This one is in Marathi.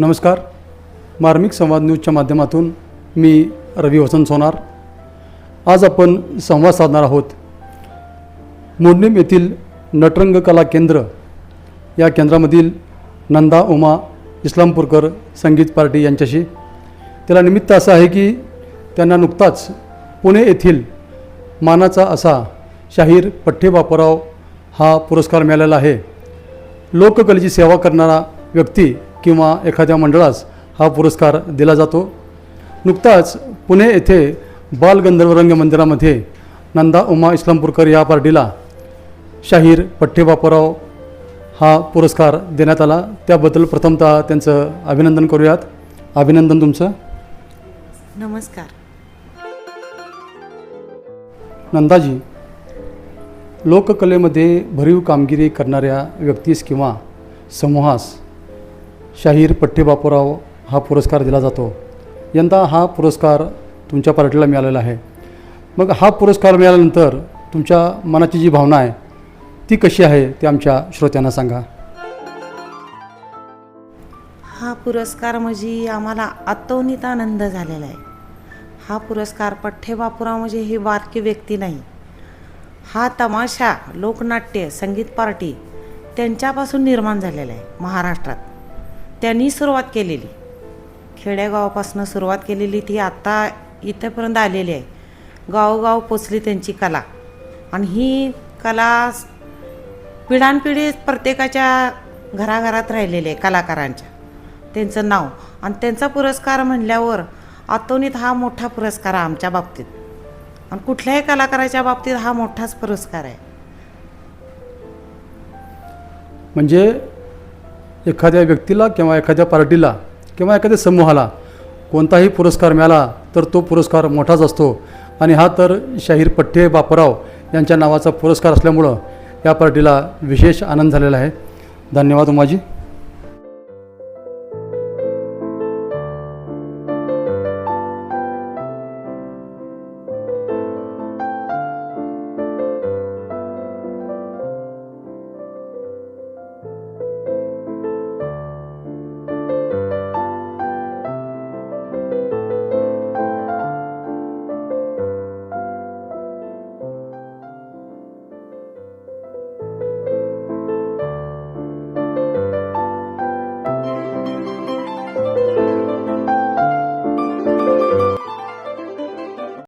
नमस्कार. मार्मिक संवाद न्यूजच्या माध्यमातून मी रवी वसंत सोनार. आज आपण संवाद साधणार आहोत. मोडणीम येथील नटरंग कला केंद्र या केंद्रामधील नंदा उमा इस्लामपूरकर संगीत पार्टी यांच्याशी. त्याला निमित्त असं आहे की त्यांना नुकताच पुणे येथील मानाचा असा शाहीर पठ्ठे बापराव हा पुरस्कार मिळालेला आहे. लोककलेची सेवा करणारा व्यक्ती किंवा एखाद्या मंडळास हा पुरस्कार दिला जातो. नुकताच पुणे येथे बालगंधर्व रंग मंदिरामध्ये नंदा उमा इस्लामपूरकर या पार्टीला शाहीर पठ्ठे बापूराव हा पुरस्कार देण्यात आला. त्याबद्दल प्रथमतः त्यांचं अभिनंदन करूयात. अभिनंदन तुमचं. नमस्कार. नंदाजी लोककलेमध्ये भरीव कामगिरी करणाऱ्या व्यक्तीस किंवा समूहास शाहीर पठ्ठे बापूराव हा पुरस्कार दिला जातो. यंदा हा पुरस्कार तुमच्या पार्टीला मिळालेला आहे. मग हा पुरस्कार मिळाल्यानंतर तुमच्या मनाची जी भावना आहे ती कशी आहे ते आमच्या श्रोत्यांना सांगा. हा पुरस्कार म्हणजे आम्हाला अतोनित आनंद झालेला आहे. हा पुरस्कार पठ्ठे बापुराव म्हणजे ही बारकी व्यक्ती नाही. हा तमाशा लोकनाट्य संगीत पार्टी त्यांच्यापासून निर्माण झालेला आहे महाराष्ट्रात. त्यांनी सुरुवात केलेली. खेडेगावापासून सुरुवात केलेली ती आत्ता इथंपर्यंत आलेली आहे. गावोगाव पोचली त्यांची कला. आणि ही कला पिढानपिढी प्रत्येकाच्या घराघरात राहिलेली आहे कलाकारांच्या. त्यांचं नाव. आणि त्यांचा पुरस्कार म्हणल्यावर अतोनीत हा मोठा पुरस्कार आहे आमच्या बाबतीत. आणि कुठल्याही कलाकाराच्या बाबतीत हा मोठाच पुरस्कार आहे. म्हणजे एखाद्या व्यक्तीला किंवा एखाद्या पार्टीला किंवा एखाद्या समूहाला कोणताही पुरस्कार मिळाला तर तो पुरस्कार मोठाच असतो. आणि हा तर शाहीर पठ्ठे बापराव यांच्या नावाचा पुरस्कार असल्यामुळं या पार्टीला विशेष आनंद झालेला आहे. धन्यवाद उमाजी.